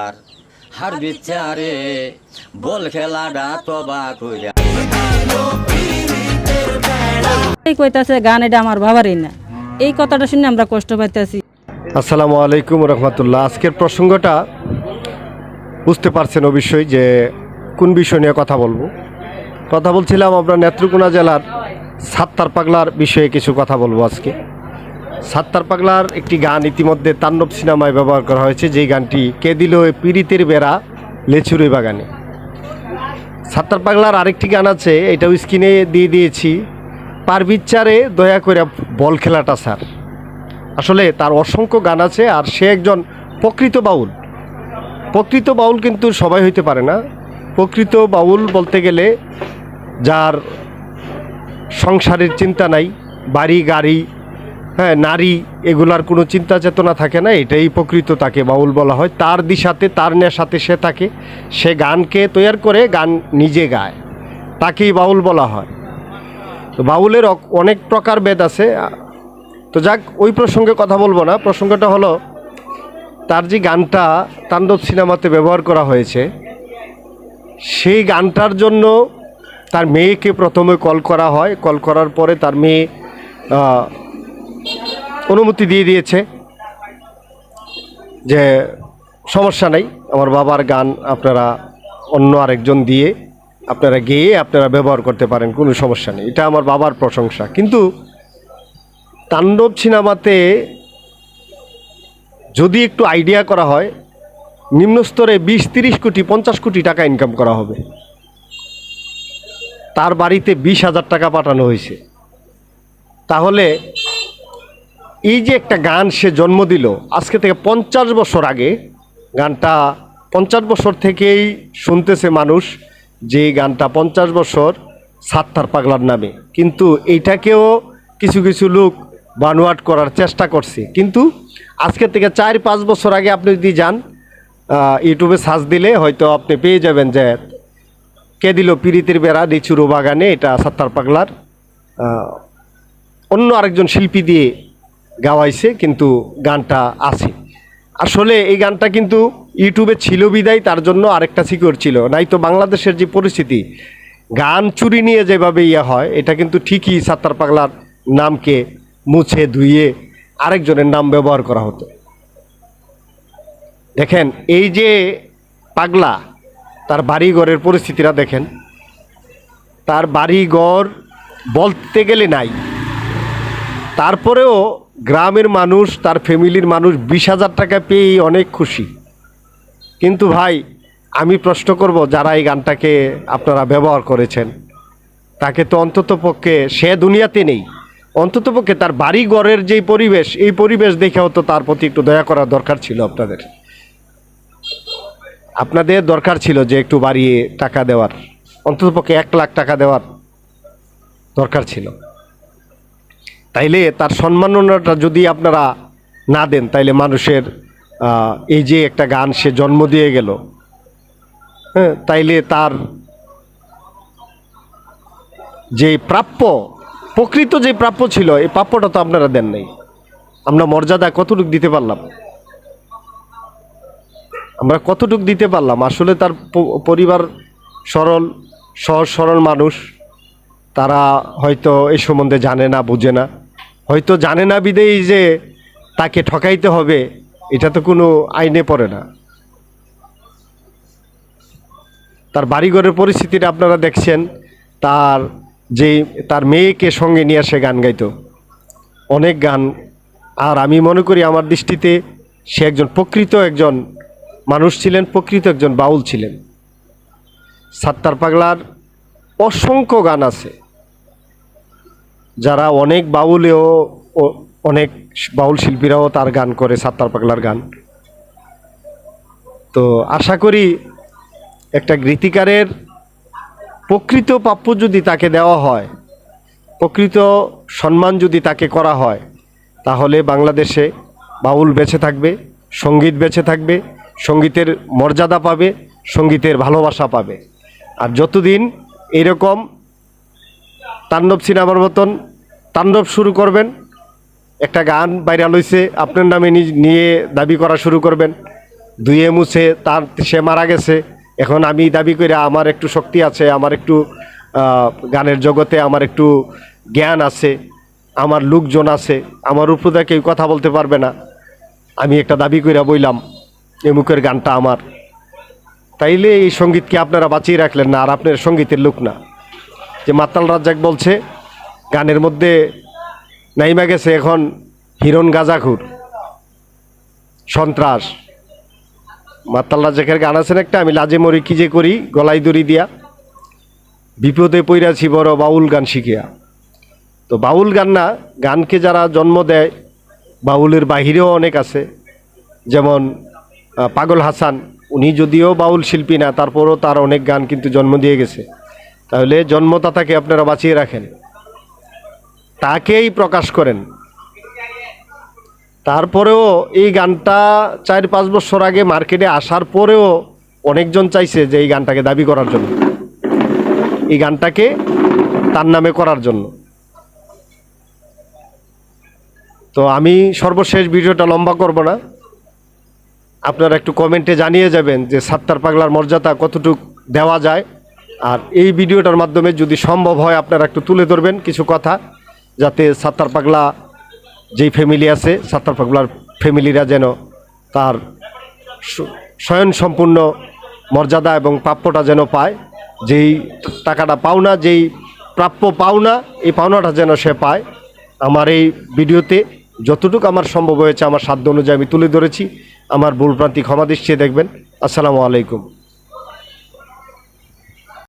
আর হার বিচারে বল খেলাটা তবা কইরা। এই কইতাছে গান এটা আমার বাবারই না। এই কথাটা শুনে আমরা কষ্ট পাইতেছি। আসসালামু আলাইকুম রহমতুল্লাহ। আজকের প্রসঙ্গটা বুঝতে পারছেন অবশ্যই যে কোন বিষয় নিয়ে কথা বলব। কথা বলছিলাম আমরা নেত্রকোনা জেলার সাত্তার পাগলার বিষয়ে কিছু কথা বলব আজকে। সাত্তার পাগলার একটি গান ইতিমধ্যে তাণ্ডব সিনেমায় ব্যবহার করা হয়েছে, যেই গানটি কে দিল পীড়িতের বেড়া লেচুরি বাগানে। সাত্তার পাগলার আরেকটি গান আছে, এটাও স্ক্রিনে দিয়ে দিয়েছি পারবিচ্চারে দয়া করে বল খেলাটা স্যার। আসলে তার অসংখ্য গান আছে, আর সে একজন প্রকৃত বাউল। প্রকৃত বাউল কিন্তু সবাই হইতে পারে না। প্রকৃত বাউল বলতে গেলে যার সংসারের চিন্তা নাই, বাড়ি, গাড়ি হ্যাঁ নারী এগুলার কোনো চিন্তা চেতনা থাকে না, এটাই প্রকৃত তাকে বাউল বলা হয়। তার দিশাতে, তার নেশাতে সে থাকে। সে গানকে তৈয়ার করে, গান নিজে গায়। তাকেই বাউল বলা হয়। তো বাউলের অনেক প্রকার বেদ আছে। তো যাক, ওই প্রসঙ্গে কথা বলব না। প্রসঙ্গটা হলো, তার যে গানটা তাণ্ডব সিনেমাতে ব্যবহার করা হয়েছে, সেই গানটার জন্য তার মেয়েকে প্রথমে কল করা হয়। কল করার পরে তার মেয়ে অনুমতি দিয়ে দিয়েছে যে সমস্যা নাই, আমার বাবার গান আপনারা অন্য আরেকজন দিয়ে আপনারা গেয়ে আপনারা ব্যবহার করতে পারেন, কোনো সমস্যা নেই। এটা আমার বাবার প্রশংসা। কিন্তু তাণ্ডব সিনেমাতে যদি একটু আইডিয়া করা হয় নিম্ন স্তরে বিশ, তিরিশ কোটি, পঞ্চাশ কোটি টাকা ইনকাম করা হবে। তার বাড়িতে বিশ হাজার টাকা পাঠানো হয়েছে। তাহলে এই যে একটা গান সে জন্ম দিল, আজকে থেকে পঞ্চাশ বছর আগে, গানটা পঞ্চাশ বছর থেকেই শুনতেছে মানুষ যে গানটা পঞ্চাশ বছর সাত্তার পাগলার নামে। কিন্তু এইটাকেও কিছু কিছু লোক বানোয়াট করার চেষ্টা করছে। কিন্তু আজকে থেকে চার পাঁচ বছর আগে আপনি যদি যান ইউটিউবে সার্চ দিলে হয়তো আপনি পেয়ে যাবেন যে কে দিল পিরিতির বেড়া নিচুরো বাগানে এটা সাত্তার পাগলার অন্য আরেকজন শিল্পী দিয়ে গাওয়াইছে, কিন্তু গানটা আছে। আসলে এই গানটা কিন্তু ইউটিউবে ছিল বিদায়, তার জন্য আরেকটা সিকিউর ছিল। নাই তো বাংলাদেশের যে পরিস্থিতি, গান চুরি নিয়ে যেভাবে ইয়ে হয়, এটা কিন্তু ঠিকই সাত্তার পাগলার নামকে মুছে ধুইয়ে আরেকজনের নাম ব্যবহার করা হতো। দেখেন, এই যে পাগলা, তার বাড়িঘরের পরিস্থিতিটা দেখেন। তার বাড়িঘর বলতে গেলে নাই। তারপরেও গ্রামের মানুষ, তার ফ্যামিলির মানুষ বিশ হাজার টাকা পেয়েই অনেক খুশি। কিন্তু ভাই, আমি প্রশ্ন করব যারা এই গানটাকে আপনারা ব্যবহার করেছেন, তাকে তো অন্তত পক্ষে, সে দুনিয়াতে নেই, অন্তত পক্ষে তার বাড়ি ঘরের যেই পরিবেশ, এই পরিবেশ দেখেও তো তার প্রতি একটু দয়া করা দরকার ছিল আপনাদের। আপনাদের দরকার ছিল যে একটু বাড়িয়ে টাকা দেওয়ার, অন্তত পক্ষে এক লাখ টাকা দেওয়ার দরকার ছিল। তাইলে তার সম্মাননাটা যদি আপনারা না দেন, তাইলে মানুষের এই যে একটা গান সে জন্ম দিয়ে গেল হ্যাঁ তাইলে তার যে প্রাপ্য, প্রকৃত যে প্রাপ্য ছিল, এই প্রাপ্যটা তো আপনারা দেন নাই। আমরা মর্যাদা কতটুকু দিতে পারলাম? আমরা কতটুকু দিতে পারলাম? আসলে তার পরিবার সরল, সহজ সরল মানুষ, তারা হয়তো এই সম্বন্ধে জানে না, বুঝে না। হয়তো জানে না বিদেই যে তাকে ঠকাইতে হবে, এটা তো কোনো আইনে পড়ে না। তার বাড়িঘরের পরিস্থিতিটা আপনারা দেখছেন, তার যে, তার মেয়েকে সঙ্গে নিয়ে সে গান গাইত। অনেক গান, আর আমি মনে করি আমার দৃষ্টিতে সে একজন প্রকৃত একজন মানুষ ছিলেন, প্রকৃত একজন বাউল ছিলেন। সাত্তার পাগলার অসংখ্য গান আছে। যারা অনেক বাউলেও অনেক বাউল শিল্পীরাও তার গান করে, সাত্তার পাগলার গান। তো আশা করি একটা গীতিকারের প্রকৃত প্রাপ্য যদি তাকে দেওয়া হয়, প্রকৃত সম্মান যদি তাকে করা হয়, তাহলে বাংলাদেশে বাউল বেঁচে থাকবে, সংগীত বেঁচে থাকবে, সঙ্গীতের মর্যাদা পাবে, সঙ্গীতের ভালোবাসা পাবে। আর যতদিন এরকম তাণ্ডব সিনেমার মতন তাণ্ডব শুরু করবেন। একটা গান ভাইরাল হয়েছে আপনার নামে নিয়ে দাবি করা শুরু করবেন। দুয়ে মুছে তার সে মারা গেছে। এখন আমি দাবি করে আমার একটু শক্তি আছে, আমার একটু গানের জগতে আমার একটু জ্ঞান আছে, আমার লোকজন আছে, আমার উপরে কেউ কথা বলতে পারবে না। আমি একটা দাবি করে বইলাম এমুকের গানটা আমার। তাইলে এই সঙ্গীতকে আপনারা বাঁচিয়ে রাখলেন না, আর আপনার সঙ্গীতের লোক না। যে মাতাল রাজ্জাক বলছে, গানের মধ্যে নাইমা গেছে এখন হিরণ গাজাখুর। সন্ত্রাস। মাতাল রাজ্জাকের গান আছেন একটা? আমি লাজে মরি কি যে করি, গলায় দড়ি দিয়া। বিপদে পইরাছি বড় বাউল গান শিখিয়া। তো বাউল গান না, গানকে যারা জন্ম দেয়, বাউলের বাহিরেও অনেক আছে। যেমন পাগল হাসান, উনি যদিও বাউল শিল্পী না, তারপরও তার অনেক গান কিন্তু জন্ম দিয়ে গেছে। তাহলে জন্মদাতাকে আপনারা বাঁচিয়ে রাখেন। তাকেই প্রকাশ করেন। তারপরেও এই গানটা চার পাঁচ বছর আগে মার্কেটে আসার পরেও অনেকজন চাইছে যে এই গানটাকে দাবি করার জন্য। এই গানটাকে তার নামে করার জন্য। তো আমি সর্বশেষ ভিডিওটা লম্বা করব না। আপনারা একটু কমেন্টে জানিয়ে যাবেন যে সাত্তার পাগলার মর্যাদা কতটুক দেওয়া যায়। আর এই ভিডিওটার মাধ্যমে যদি সম্ভব হয়, আপনারা একটু তুলে ধরবেন কিছু কথা, যাতে সাত্তার পাগলা যেই ফ্যামিলি আছে, সাত্তার পাগলার ফ্যামিলিরা যেন তার স্বয়ং সম্পূর্ণ মর্যাদা এবং প্রাপ্যটা যেন পায়, যেই টাকাটা পাওনা, যেই প্রাপ্য পাওনা, এই পাওনাটা যেন সে পায়। আমার এই ভিডিওতে যতটুকু আমার সম্ভব হয়েছে, আমার সাধ্য অনুযায়ী আমি তুলে ধরেছি। আমার ভুলপ্রান্তি ক্ষমা দৃষ্টিতে দেখবেন। আসসালামু আলাইকুম।